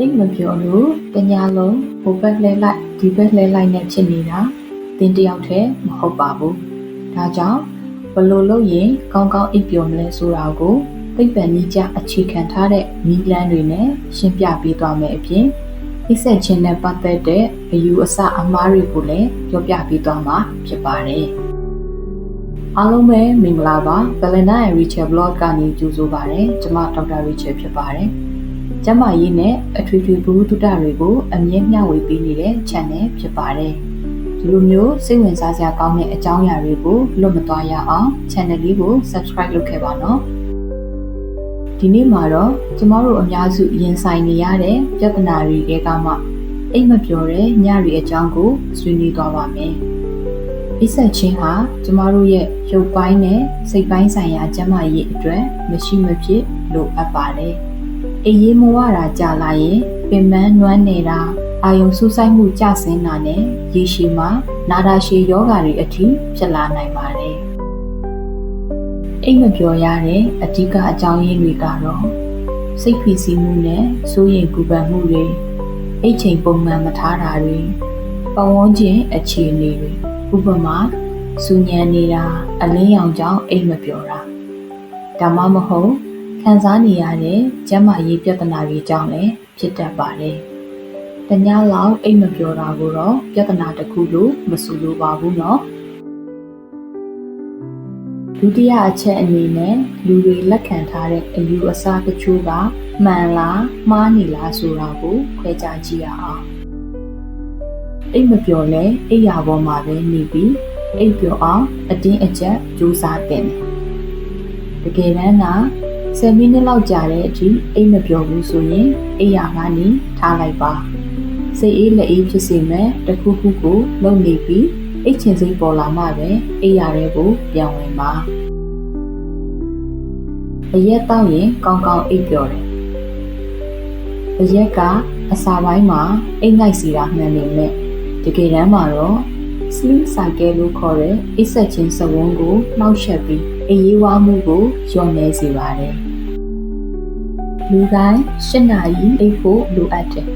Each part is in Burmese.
အိတ်မပြောလို့တညာလုံးဟိုဘက်လဲလိုက်ဒီဘက်လဲလိုက်နဲ့ဖြစ်နေတာတင်းတယောက်တည်းမဟုတ်ပါဘူးဒါကြောင့်ဘလို့လို့ရင်ကောင်းကောင်းအိပ်ပျော်မလဲဆိုတာကိုသိပ္ပံနည်းကျအခြေခံထားတဲ့နည်းလမ်းတွေနဲ့ရှင်းပြပေးသွားမယ်အပြင်အိပ်ဆက်ခြင်းနဲ့ပတ်သက်တဲ့အယူအဆအမှားတွေကိုလည်းပြောပြပေးသွားမှာဖြစ်ပါတယ်အားလုံးပဲမင်္ဂလာပါ Valentine Rachel Blog ကနေကြိုဆိုပါရစေကျွန်မဒေါက်တာ Rachel ဖြစ်ပါတယ် ကျမရေးနဲ့အထွေထွေဘုဟုတုတတွေကိုအမြဲမျှဝေပေးနေတဲ့ channel ဖြစ်ပါတယ်ဒီလိုမျိုးစိတ်ဝင်စားစရာကောင်းတဲ့အကြောင်းအရာတွေကိုလွတ်မသွားရအောင် channel လေးကို subscribe လုပ်ခဲ့ပါနော်ဒီနေ့မှာတော့ကျမတို့အများစုရင်ဆိုင်နေရတဲ့ပြဿနာတွေကမှအိတ်မပြောတဲ့ညရီအကြောင်းကိုဆွေးနွေးသွားပါမယ်။အိတ်ဆက်ချင်းဟာကျမတို့ရဲ့ရုပ်ပိုင်းနဲ့စိတ်ပိုင်းဆိုင်ရာကျန်းမာရေးအတွက်မရှိမဖြစ်လိုအပ်ပါတယ်။ အိတ်ရေးမဝတာကြာလာရင်ပင်ပန်းနွမ်းနေတာအာယုံဆူဆိုင်မှုကြဆင်းတာနဲ့ရေရှည်မှာနာတာရှည်ယောဂါတွေအထိဖြစ်လာနိုင်ပါတယ်။အိတ်မပြောရတဲ့အဓိကအကြောင်းရင်းတွေကတော့စိတ်ဖိစီးမှုနဲ့စိုးရိမ်ပူပန်မှုတွေအိတ်ချိန်ပုံမှန်မထားတာတွေပတ်ဝန်းကျင်အခြေအနေတွေဥပမာစူညံနေတာအလင်းရောင်ကြောင့်အိတ်မပြောတာဒါမှမဟုတ် ခံစားနေရတဲ့ကျန်းမာရေးပြဿနာတွေကြောင့်လည်းဖြစ်တတ်ပါတယ်။တ냐လောက်အိတ်မပြောတာကိုတော့ပြဿနာတစ်ခုလို့မဆိုလိုပါဘူးနော်။ဒုတိယအချက်အနေနဲ့လူတွေလက်ခံထားတဲ့အယူအဆတချို့ကမှန်လားမှားနေလားဆိုတာကိုခွဲခြားကြည့်ရအောင်။အိတ်မပြောလဲအိတ်ရာပေါ်မှာပဲနေပြီးအိတ်ပြောအောင်အတင်းအကျပ်စူးစမ်းတင်တယ်။တကယ်တမ်းက 10မိနစ်လောက်ကြာတဲ့အထိအိတ်မပြောဘူးဆိုရင်အိတ်ရကနေထားလိုက်ပါစိတ်အေးလက်အေးဖြစ်စေမဲ့တခုခုကိုလုံနေပြီးအိတ်ချင်စိတ်ပေါ်လာမှပဲအိယာရဲကိုပြောင်းဝင်ပါအရက်တောက်ရင်ကောင်းကောင်းအိပ်ပျော်တယ်အရက်ကအစာပိုင်းမှာအိတ်ငိုက်စီတာမှန်နေမဲ့တကယ်တမ်းမှာတော့ sleep cycle လို့ခေါ်တဲ့အိပ်ဆက်ခြင်းစဝန်းကိုနှောက်ယှက်ပြီး အေးရေးဝါမှုကိုလျော့နေစေပါတယ်လူတိုင်း၈နာရီအိပ်ဖို့လိုအပ်တယ်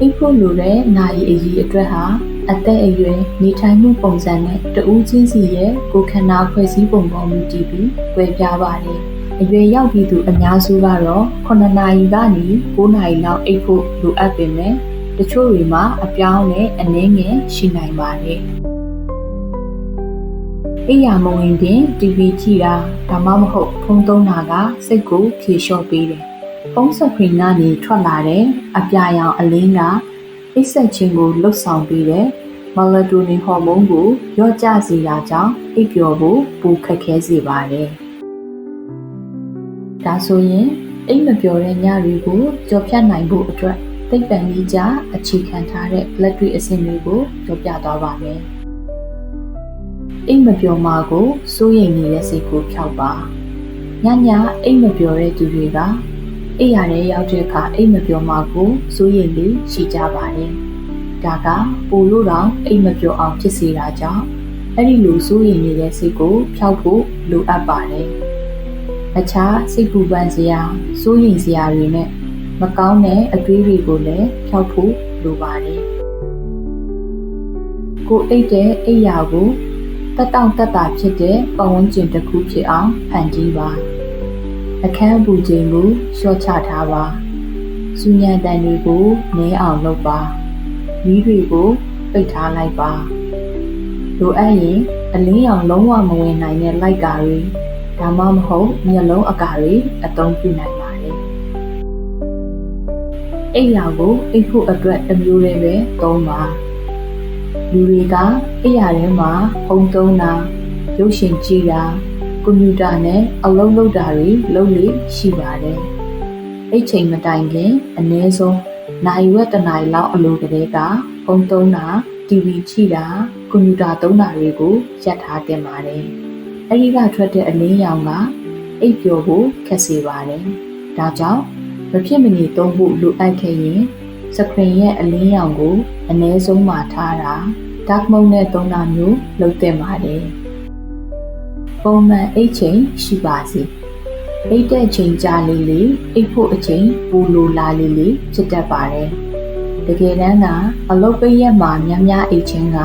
အိပ်ဖို့လိုတဲ့နာရီအကြီးအတွက်ဟာအသက်အရွယ်နေထိုင်မှုပုံစံနဲ့တဦးချင်းစီရဲ့ကိုယ်ခန္ဓာဖွဲ့စည်းပုံပေါ်မူတည်ပြီးကွဲပြားပါတယ်။အရွယ်ရောက်ပြီးသူအများစုကတော့9နာရီကနေ9နာရီလောက်အိပ်ဖို့လိုအပ်ပေမဲ့တချို့တွေမှာအပြောင်းနဲ့အနည်းငယ်ရှိနိုင်ပါတယ်။ အိယာမဝင်တင် TV ကြည့်တာဒါမှမဟုတ်ဖုန်းသုံးတာကစိတ်ကိုဖြေလျှော့ပေးတယ်။ဖုန်းစခရီးကနေထွက်လာတဲ့အပြာရောင်အလင်းကအိပ်ဆက်ခြင်းကိုလှုပ်ဆောင်ပေးတဲ့မေလတိုနင်ဟော်မုန်းကိုလျော့ကျစေတာကြောင့်အိပ်ပျော်ဖို့ပိုခက်ခဲစေပါတယ်။ဒါဆိုရင်အိပ်မပျော်တဲ့ညတွေကိုကြော်ဖြတ်နိုင်ဖို့အတွက်သိပ္ပံနည်းကျအခြေခံထားတဲ့လက်တွေ့အဆင့်တွေကိုပြောပြသွားပါမယ်။ အိပ်မပျော်မှာကိုစိုးရိမ်နေတဲ့စိတ်ကိုဖျောက်ပါ။ညညအိပ်မပျော်တဲ့သူတွေကအိပ်ရတဲ့ရောက်တဲ့အခါအိပ်မပျော်မှာကိုစိုးရိမ်ပြီးရှိကြပါတယ်။ဒါကပိုလို့တော့အိပ်မပျော်အောင်ဖြစ်စေတာကြောင့်အဲ့ဒီလိုစိုးရိမ်နေတဲ့စိတ်ကိုဖျောက်ဖို့လိုအပ်ပါတယ်။အခြားစိတ်ပူပန်စရာစိုးရိမ်စရာတွေနဲ့မကောင်းတဲ့အတွေးတွေကိုလည်းဖျောက်ဖို့လိုပါတယ်။ကိုအိတ်တဲ့အိယာကို တက်တောင့်တက်တာဖြစ်တဲ့ပတ်ဝန်းကျင်တစ်ခုဖြစ်အောင်ဖန်တီးပါ။အခန်းပူချိန်ကိုလျှော့ချထားပါ။စူညံတန်တွေကိုနည်းအောင်လုပ်ပါ။မီးတွေကိုပိတ်ထားလိုက်ပါ။လိုအပ်ရင်အလင်းရောင်လုံးဝမဝင်နိုင်တဲ့လိုက်ကာတွေဒါမှမဟုတ်မျက်လုံးအကာတွေအသုံးပြုနိုင်ပါတယ်။အိပ်ရာကိုအိပ်ဖို့အတွက်အမျိုးတွေပဲသုံးပါ။ လူတွေကအိပ်ရာထဲမှာဖုံးသုံးတာရုပ်ရှင်ကြည့်တာကွန်ပျူတာနဲ့အလုပ်လုပ်တာတွေလုပ်လို့ရှိပါတယ်။အဲ့ချိန်မတိုင်ခင်အနည်းဆုံးနိုင်ဝက်တနိုင်လောက်အလိုကလေးကဖုန်းသုံးတာ TV ကြည့်တာကွန်ပျူတာသုံးတာတွေကိုရပ်ထားတင်ပါတယ်။အဲ့ဒီကထွက်တဲ့အလင်းရောင်ကအိပ်ပျော်ဖို့ခက်စေပါတယ်။ဒါကြောင့်မဖြစ်မနေသုံးဖို့လိုအပ်ခဲ့ရင် စကရင်ရဲ့အလင်းရောင်ကိုအနည်းဆုံးမှထားတာ dark mode နဲ့သုံးတာမျိုးလုပ်သင့်ပါတယ်။ပုံမှန်အိတ်ချိန်ရှိပါစေအိတ်တဲ့အချိန်ကြာလေးလေးအိတ်ဖို့အချိန်ပူလိုလာလေးလေးဖြစ်တတ်ပါတယ်တကယ်တမ်းကအလုတ်ပိတ်ရက်မှာများများအိတ်ချင်းက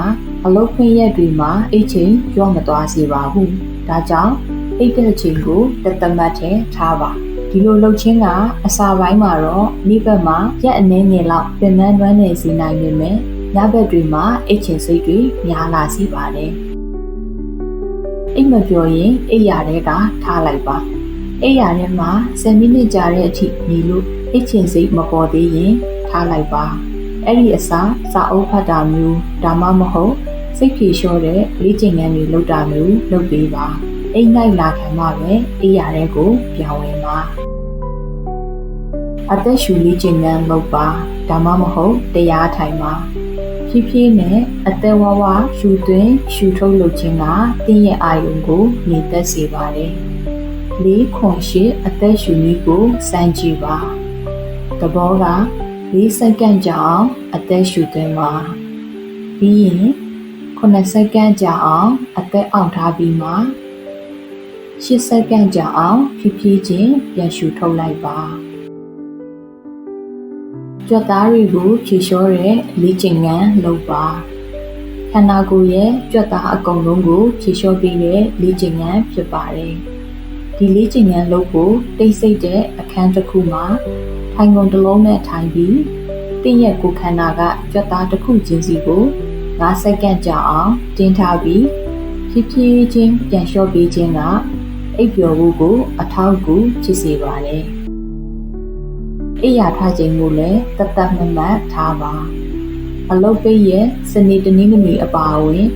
အလုတ်ခွင့်ရက်တွေမှာအိတ်ချင်းရော့မသွားစေပါဘူးဒါကြောင့်အိတ်တဲ့အချိန်ကိုတသမတ်ထဲထားပါ ဒီလိုလှုပ်ချင်းကအစာပိုင်းမှာတော့နိဗ္ဗာန်မှာရက်အနည်းငယ်လောက်ပင်ပန်းတွန်းနေစေနိုင်ပေမဲ့ညဘက်တွေမှာအိတ်ချင်စိတ်တွေများလာစီပါတယ်အိတ်မပြောရင်အိတ်ရတဲ့ကထားလိုက်ပါအိတ်ရထဲမှာ10မိနစ်ကြာတဲ့အထိနေလို့အိတ်ချင်စိတ်မပေါ်သေးရင်ထားလိုက်ပါအဲ့ဒီအစားစာအုပ်ဖတ်တာမျိုးဒါမှမဟုတ်စိတ်ဖြေလျှော့တဲ့လေ့ကျင့်ခန်းတွေလုပ်တာမျိုးလုပ်ပေးပါ အိမ်နိုင်လာခံမှပဲအိယာတဲ့ကိုပြောင်းဝင်ပါအသက်ရှူလေးကျင်နှံလုပ်ပါဒါမှမဟုတ်တရားထိုင်ပါဖြည်းဖြည်းနဲ့အသက်ဝဝရှူသွင်းရှူထုတ်လုပ်ခြင်းကတင်းရဲ့အာယုံကိုနေသက်စေပါတယ်လေးခွန်ရှိအသက်ရှူနည်းကိုစမ်းကြည့်ပါသဘောက၄စက္ကန့်ကြာအောင်အသက်ရှူသွင်းပါပြီးရင်9စက္ကန့်ကြာအောင်အသက်အောင့်ထားပြီးမှ 10စက္ကန့်ကြာအောင်ဖြည်းဖြည်းချင်းပြန်ရှူထုတ်လိုက်ပါကြွက်သားတွေကိုဖြေလျှောတဲ့လေ့ကျင့်ခန်းလုပ်ပါခန္ဓာကိုယ်ရဲ့ကြွက်သားအကုန်လုံးကိုဖြေလျှောပေးတဲ့လေ့ကျင့်ခန်းဖြစ်ပါတယ်ဒီလေ့ကျင့်ခန်းလုပ်ဖို့တိတ်ဆိတ်တဲ့အခန်းတစ်ခုမှာထိုင်ကုန်တစ်လုံးနဲ့ထိုင်ပြီးတင့်ရဲ့ကိုယ်ခန္ဓာကကြွက်သားတစ်ခုချင်းစီကို5စက္ကန့်ကြာအောင်တင်းထားပြီးဖြည်းဖြည်းချင်းပြန်လျှော့ပေးခြင်းက အိပ်ပျော်ဖို့ကို အထောက်အကူဖြစ်စေပါတယ်။အိပ်ယာထားခြင်းကိုလည်းတသက်မမတ်ထားပါ။အလုတ်ပိတ်ရဲ့စနေတနင်္ဂနွေအပါအဝင်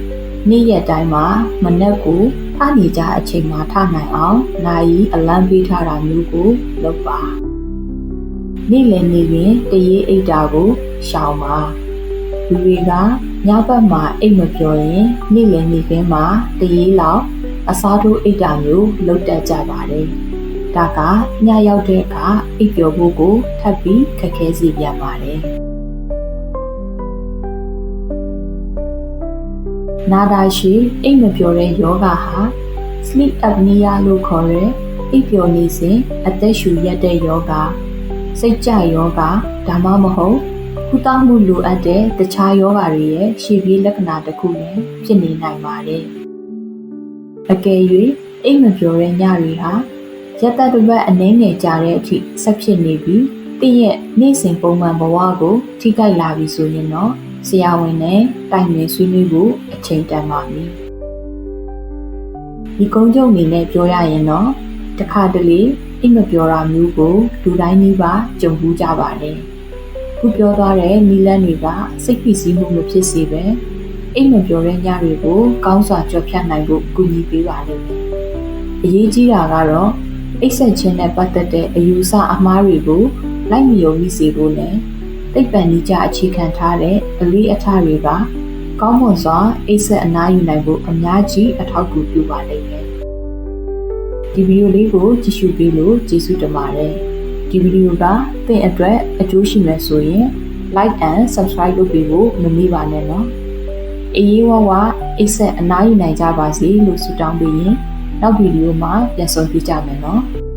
နေ့ရက်တိုင်းမှာမနက်ကိုထားနေကြအချိန်မှာထားနိုင်အောင်နိုင်အလံပေးထားတာမျိုးကိုလုပ်ပါ။နေ့လည်နေရင်တရေအိတ်တာကိုရှောင်ပါ။လူတွေကညဘက်မှာအိတ်မပြောရင်နေ့လည်နေခင်းမှာတရေလောက် အစားထိုးအိတ်တာမျိုးလုပ်တတ်ကြပါတယ်။ဒါကညရောက်တဲ့အခါအိပ်ပျော်ဖို့ကိုထပ်ပြီးခက်ခဲစေပြန်ပါတယ်။နာတာရှိအိတ်မပျော်တဲ့ယောဂဟာ sleep apnea လို့ခေါ်တဲ့အိပ်ပျော်နေစဉ်အသက်ရှူရက်တဲ့ယောဂစိတ်ကြယောဂဒါမှမဟုတ်ကုသမှုလိုအပ်တဲ့တခြားယောဂတွေရဲ့ရှေ့ပြေးလက္ခဏာတစ်ခုလည်းဖြစ်နေနိုင်ပါတယ်။ အကယ်၍အိမ်မပြောတဲ့ညတွေဟာရက်သက်တစ်ပတ်အနည်းငယ်ကြာတဲ့အထိဆက်ဖြစ်နေပြီးတင့်ရဲ့နေ့စဉ်ပုံမှန်ဘဝကိုထိခိုက်လာပြီဆိုရင်တော့ဆရာဝန်နဲ့တိုင်ပင်ဆွေးနွေးဖို့အချိန်တန်ပါပြီဒီကုန်းချုပ်အနေနဲ့ပြောရရင်တော့တခါတလေအိမ်မပြောတာမျိုးကိုလူတိုင်းနှီးပါကြုံဘူးကြပါတယ်ခုပြောသွားတဲ့နီလန်းတွေကစိတ်ဖိစီးမှုမဖြစ်စေပဲ အိမ်မပြောတဲ့ညတွေကိုကောင်းစွာကြော်ဖြတ်နိုင်ဖို့ကူညီပေးပါလိမ့်မယ်။အရေးကြီးတာကတော့အိတ်ဆက်ခြင်းနဲ့ပတ်သက်တဲ့အယူဆအမှားတွေကိုလိုက်မယုံမိစေဖို့နဲ့သိပ္ပံနည်းကျအခြေခံထားတဲ့အလေးအထားတွေကကောင်းမွန်စွာအိတ်ဆက်အနားယူနိုင်ဖို့အများကြီးအထောက်အကူပြုပါလိမ့်မယ်။ဒီဗီဒီယိုလေးကိုကြည့်ရှုပေးလို့ကျေးဇူးတင်ပါတယ်။ဒီဗီဒီယိုကသင်အတွက်အကျိုးရှိမယ်ဆိုရင် like and subscribe လုပ်ပေးဖို့မမေ့ပါနဲ့နော်။အေး အေးဝဝအိတ်ဆက်အနားယူနိုင်ကြပါစေလို့ဆုတောင်းပေးရင်နောက်ဗီဒီယိုမှာပြန်ဆုံပြကြမယ်နော်။